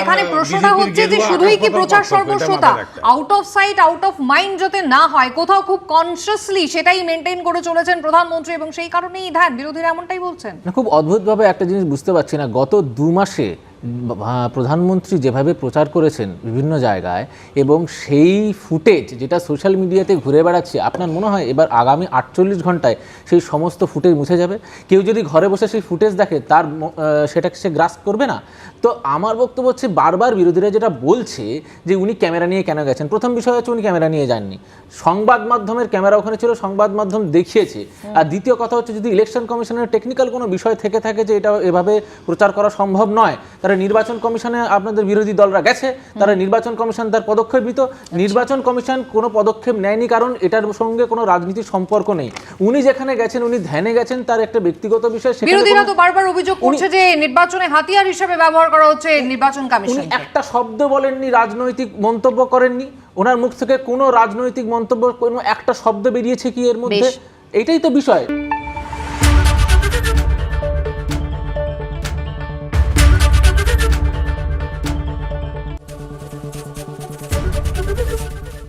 এখানে আহ, প্রশ্নটা হচ্ছে যে শুধুই কি প্রচার সর্বস্বতা। Out of sight out of mind যাতে না হয় কোথাও খুব কনসিয়াসলি সেটাই মেনটেন করে চলেছেন প্রধানমন্ত্রী এবং সেই কারণেই ধ্যান বিরোধীরা এমনটাই বলছেন। না, খুব অদ্ভুতভাবে একটা জিনিস বুঝতে পারছি না। গত দু মাসে প্রধানমন্ত্রী যেভাবে প্রচার করেছেন বিভিন্ন জায়গায় এবং সেই ফুটেজ যেটা সোশ্যাল মিডিয়াতে ঘুরে বেড়াচ্ছে আপনার মনে হয় এবার আগামী আটচল্লিশ ঘন্টায় সেই সমস্ত ফুটেজ মুছে যাবে? কেউ যদি ঘরে বসে সেই ফুটেজ দেখে তার সেটাকে সে গ্রাস করবে না? তো আমার বক্তব্য হচ্ছে বারবার বিরোধীরা যেটা বলছে যে উনি ক্যামেরা নিয়ে কেন গেছেন প্রথম বিষয় হচ্ছে উনি ক্যামেরা নিয়ে যাননি। সংবাদ মাধ্যমের ক্যামেরা ওখানে ছিল সংবাদ মাধ্যম দেখিয়েছে। আর দ্বিতীয় কথা হচ্ছে যদি ইলেকশন কমিশনের টেকনিক্যাল কোনো বিষয় থেকে থাকে যে এটা এভাবে প্রচার করা সম্ভব নয় তারা নির্বাচন কমিশনে আপনাদের বিরোধী দলরা গেছে তারা নির্বাচন কমিশন তার পদক্ষেপ নিত। নির্বাচন কমিশন কোনো পদক্ষেপ নেয়নি কারণ এটার সঙ্গে কোনো রাজনীতির সম্পর্ক নেই। উনি যেখানে গেছেন উনি ধ্যানে গেছেন তার একটা ব্যক্তিগত বিষয় বিরোধীরা তো বারবার অভিযোগ করছে যে নির্বাচনে হাতিয়ার হিসেবে ব্যবহার করা হচ্ছে নির্বাচন কমিশন একটা শব্দ বলেননি রাজনৈতিক মন্তব্য করেননি। ওনার মুখ থেকে কোনো রাজনৈতিক মন্তব্য কোনো একটা শব্দ বেরিয়েছে কি এর মধ্যে? এটাই তো বিষয়।